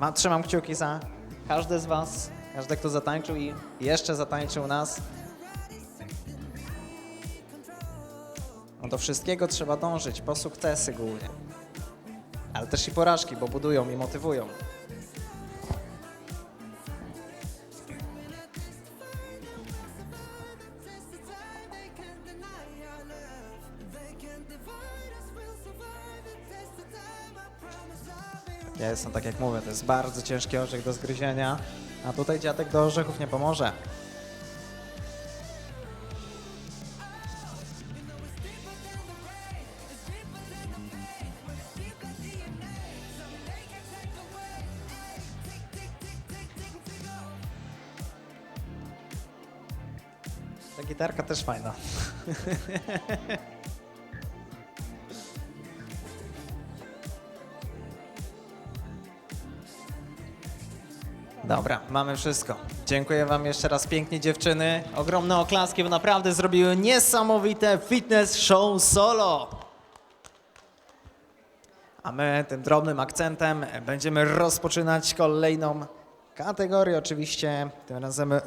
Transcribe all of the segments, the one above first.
Ma, trzymam kciuki za każdy z Was, każdy, kto zatańczył i jeszcze zatańczył nas. No do wszystkiego trzeba dążyć, po sukcesy głównie. Ale też i porażki, bo budują i motywują. Ja jestem tak jak mówię, to jest bardzo ciężki orzech do zgryzienia, a tutaj dziadek do orzechów nie pomoże. Ta gitarka też fajna. Dobra, mamy wszystko. Dziękuję Wam jeszcze raz pięknie dziewczyny. Ogromne oklaski, bo naprawdę zrobiły niesamowite fitness show solo. A my tym drobnym akcentem będziemy rozpoczynać kolejną kategorię, oczywiście tym razem e,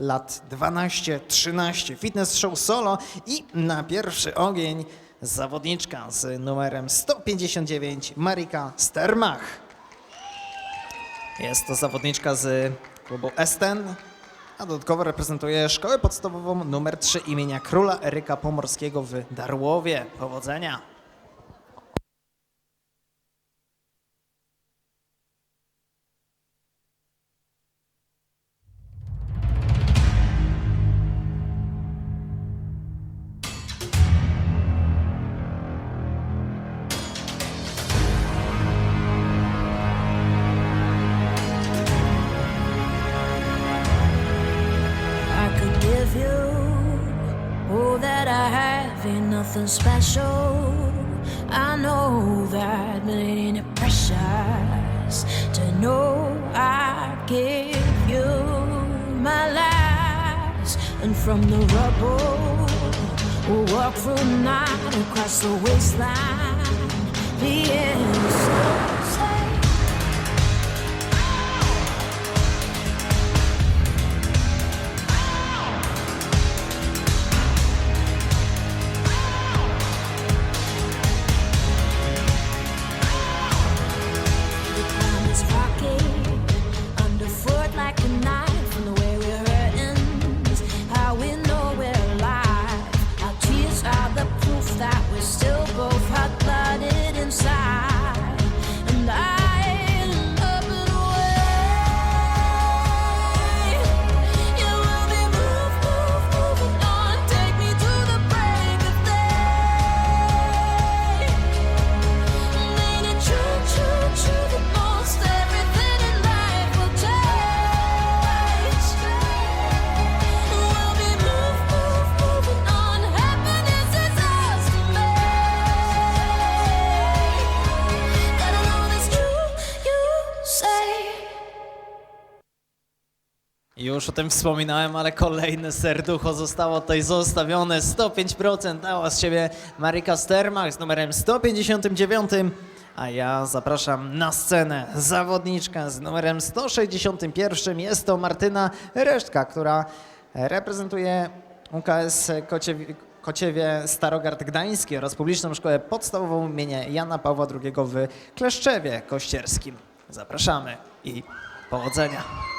lat 12-13 fitness show solo i na pierwszy ogień zawodniczka z numerem 159 Marika Stermach. Jest to zawodniczka z klubu Esten, a dodatkowo reprezentuje szkołę podstawową numer 3 imienia króla Eryka Pomorskiego w Darłowie. Powodzenia! Nothing special. I know that, but precious to know I give you my last. And from the rubble, we'll walk through night across the wasteland. The end. Już o tym wspominałem, ale kolejne serducho zostało tutaj zostawione. 105% dała z siebie Marika Stermach z numerem 159. A ja zapraszam na scenę zawodniczkę z numerem 161. Jest to Martyna Resztka, która reprezentuje UKS Kociewie, Kociewie Starogard Gdański oraz Publiczną Szkołę Podstawową imienia Jana Pawła II w Kleszczewie Kościerskim. Zapraszamy i powodzenia.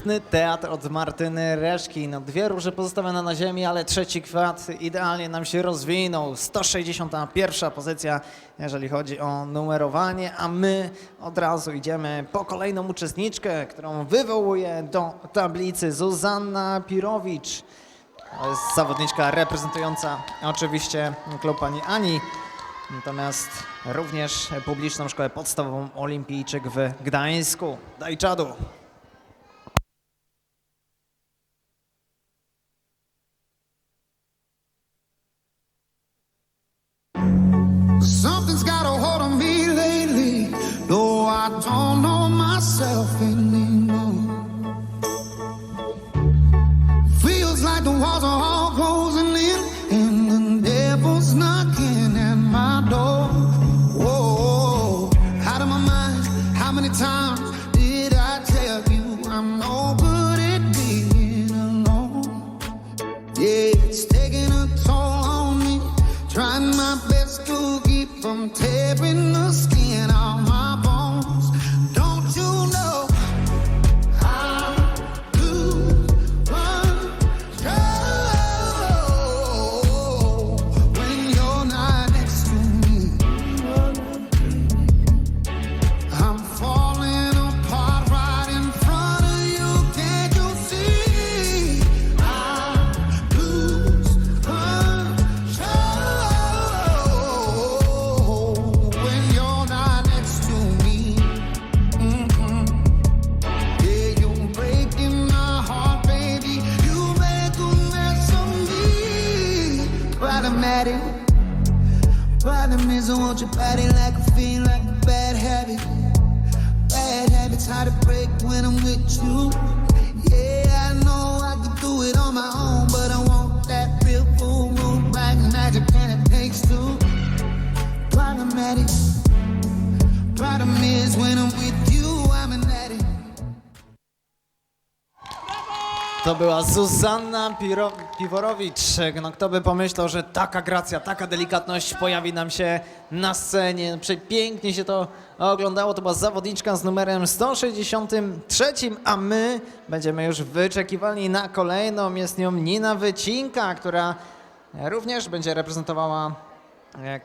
Istny teatr od Martyny Reszki. No, dwie róże pozostawione na ziemi, ale trzeci kwiat idealnie nam się rozwinął. 161 pozycja, jeżeli chodzi o numerowanie, a my od razu idziemy po kolejną uczestniczkę, którą wywołuje do tablicy Zuzanna Pirowicz. To jest zawodniczka reprezentująca oczywiście klub pani Ani, natomiast również publiczną szkołę podstawową Olimpijczyk w Gdańsku. Daj czadu. It's taking a toll on me. Trying my best to keep from tearing the skin your body like a fiend, like a bad habit. Bad habits hard to break when I'm with you. Była Zuzanna Piro- Piworowicz. No kto by pomyślał, że taka gracja, taka delikatność pojawi nam się na scenie. Przepięknie się to oglądało. To była zawodniczka z numerem 163, a my będziemy już wyczekiwali na kolejną. Jest nią Nina Wycinka, która również będzie reprezentowała jak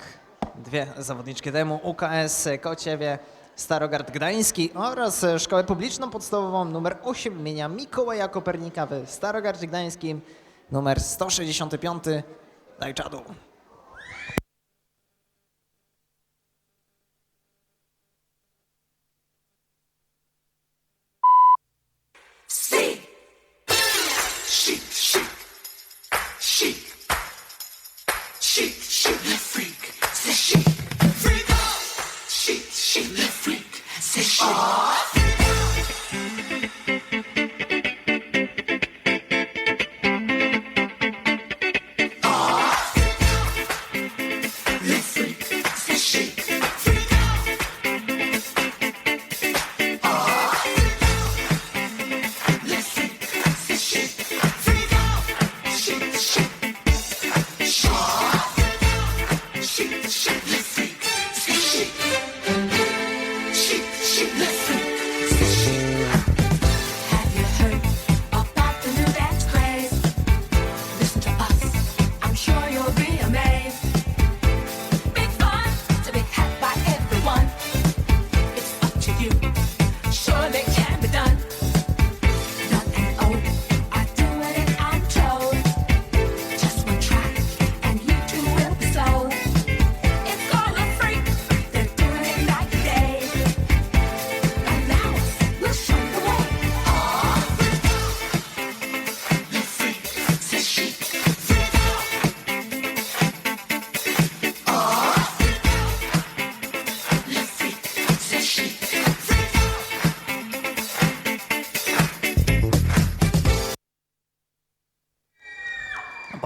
dwie zawodniczki temu UKS Kociewie Starogard Gdański oraz Szkołę Publiczną Podstawową numer 8 imienia Mikołaja Kopernika w Starogardzie Gdańskim numer 165 Daj czadu.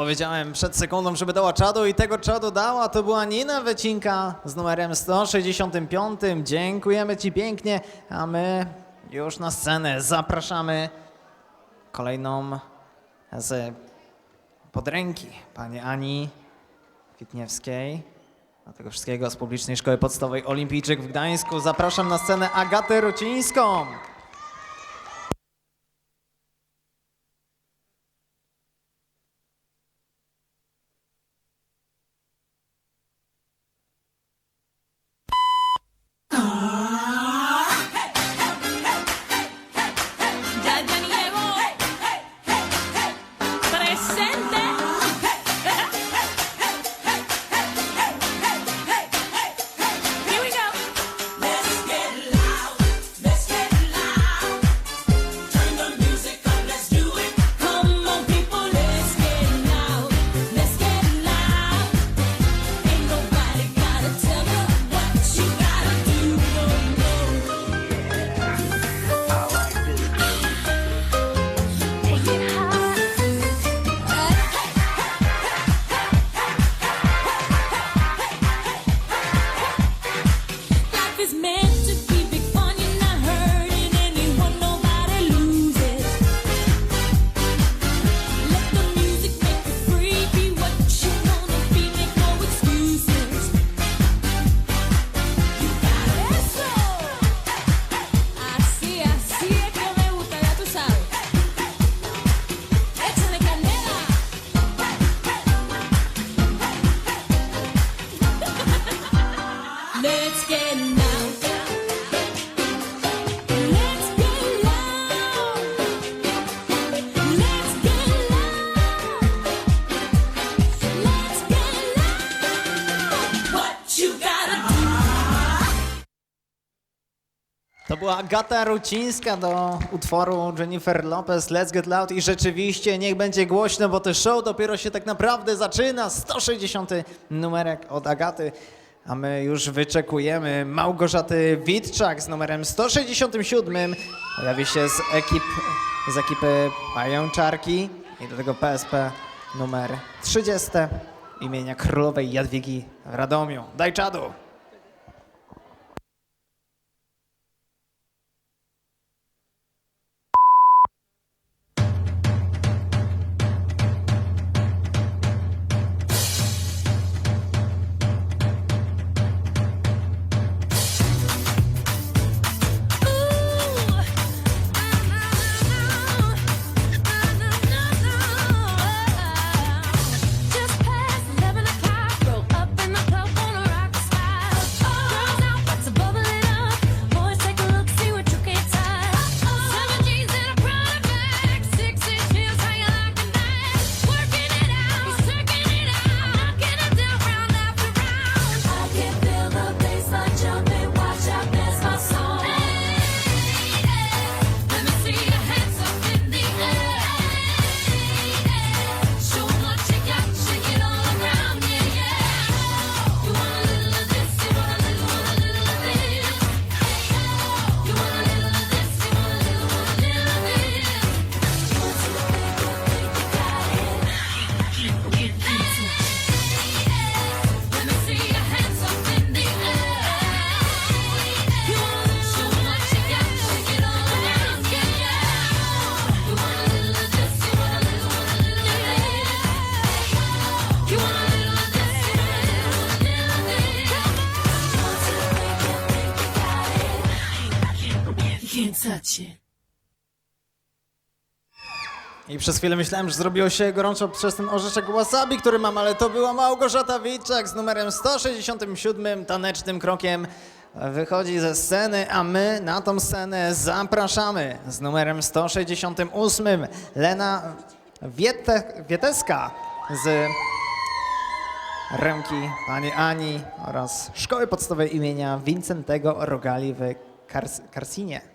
Powiedziałem przed sekundą, żeby dała czadu i tego czadu dała. To była Nina Wycinka z numerem 165. Dziękujemy Ci pięknie, a my już na scenę zapraszamy kolejną z podręki pani Ani Kwitniewskiej. A tego wszystkiego z Publicznej Szkoły Podstawowej Olimpijczyk w Gdańsku. Zapraszam na scenę Agatę Rucińską. Agata Rucińska do utworu Jennifer Lopez Let's Get Loud i rzeczywiście niech będzie głośno, bo to show dopiero się tak naprawdę zaczyna. 160 numerek od Agaty. A my już wyczekujemy Małgorzaty Witczak z numerem 167. Pojawi się z, ekip, z ekipy Pajączarki i do tego PSP numer 30 imienia królowej Jadwigi w Radomiu. Daj czadu! wracacie. I przez chwilę myślałem, że zrobiło się gorąco przez ten orzeszek wasabi, który mam, ale to była Małgorzata Witczak z numerem 167, tanecznym krokiem wychodzi ze sceny, a my na tą scenę zapraszamy z numerem 168 Lena Wiete, Wieteska z Remki Pani Ani oraz Szkoły Podstawowej imienia Wincentego Rogali w Kars Karsinie.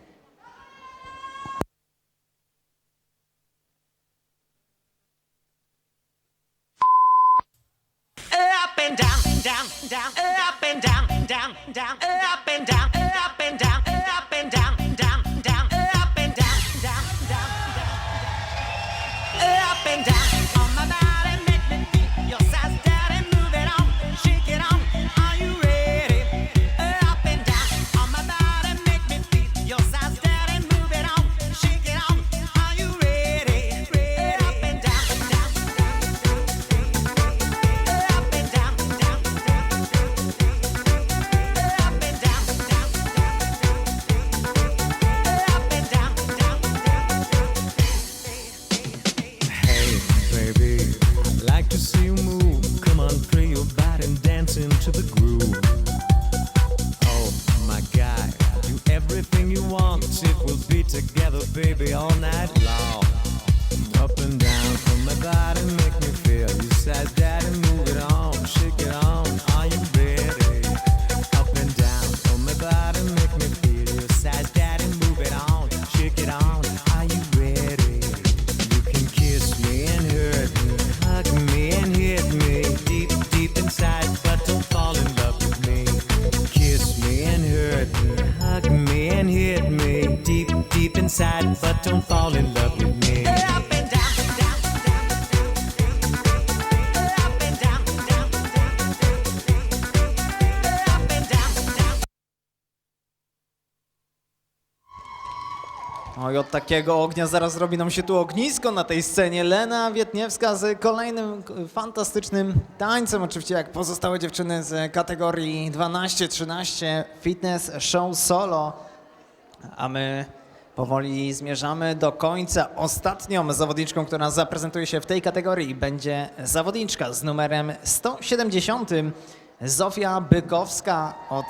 down down up and down down down up and down up and down up and down down down up and down down down up and down Oj, od takiego ognia zaraz zrobi nam się tu ognisko na tej scenie. Lena Wietniewska z kolejnym fantastycznym tańcem. Oczywiście jak pozostałe dziewczyny z kategorii 12-13 Fitness Show Solo. A my Powoli zmierzamy do końca. Ostatnią zawodniczką, która zaprezentuje się w tej kategorii, będzie zawodniczka z numerem 170, Zofia Bykowska od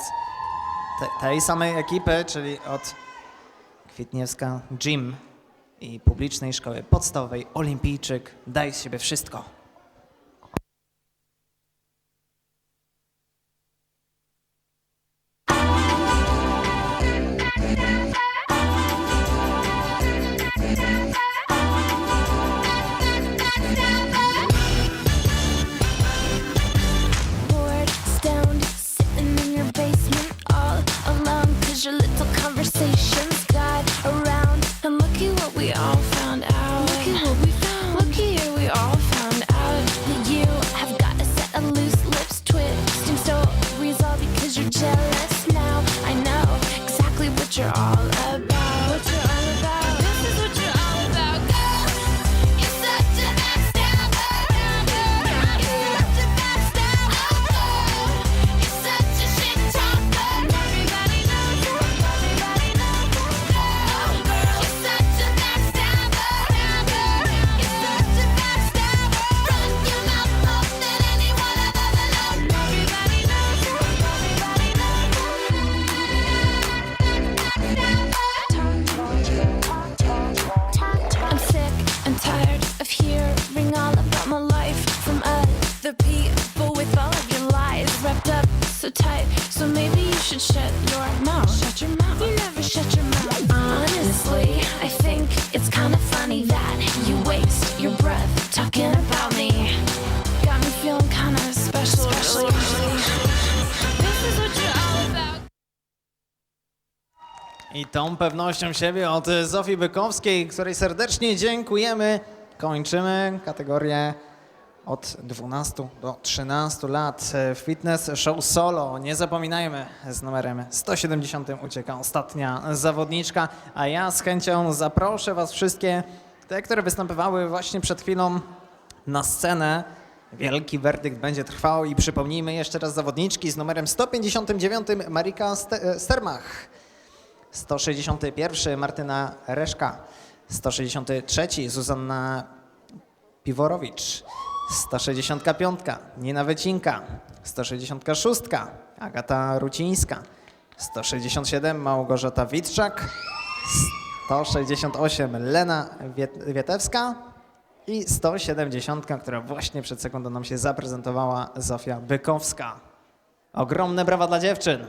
tej samej ekipy, czyli od Kwitniewska Gym i Publicznej Szkoły Podstawowej Olimpijczyk. Daj z siebie wszystko. I tą pewnością siebie od Zofii Bykowskiej, której serdecznie dziękujemy, kończymy kategorię od 12 do 13 lat. W Fitness Show Solo, nie zapominajmy, z numerem 170 ucieka ostatnia zawodniczka, a ja z chęcią zaproszę Was wszystkie, te, które występowały właśnie przed chwilą na scenę. Wielki werdykt będzie trwał i przypomnijmy jeszcze raz zawodniczki z numerem 159 Marika Ste- Stermach. 161 Martyna Reszka, 163 Zuzanna Piworowicz, 165 Nina Wycinka, 166 Agata Rucińska, 167 Małgorzata Witczak, 168 Lena Wiet- Wietewska. I 170, która właśnie przed sekundą nam się zaprezentowała, Zofia Bykowska. Ogromne brawa dla dziewczyn.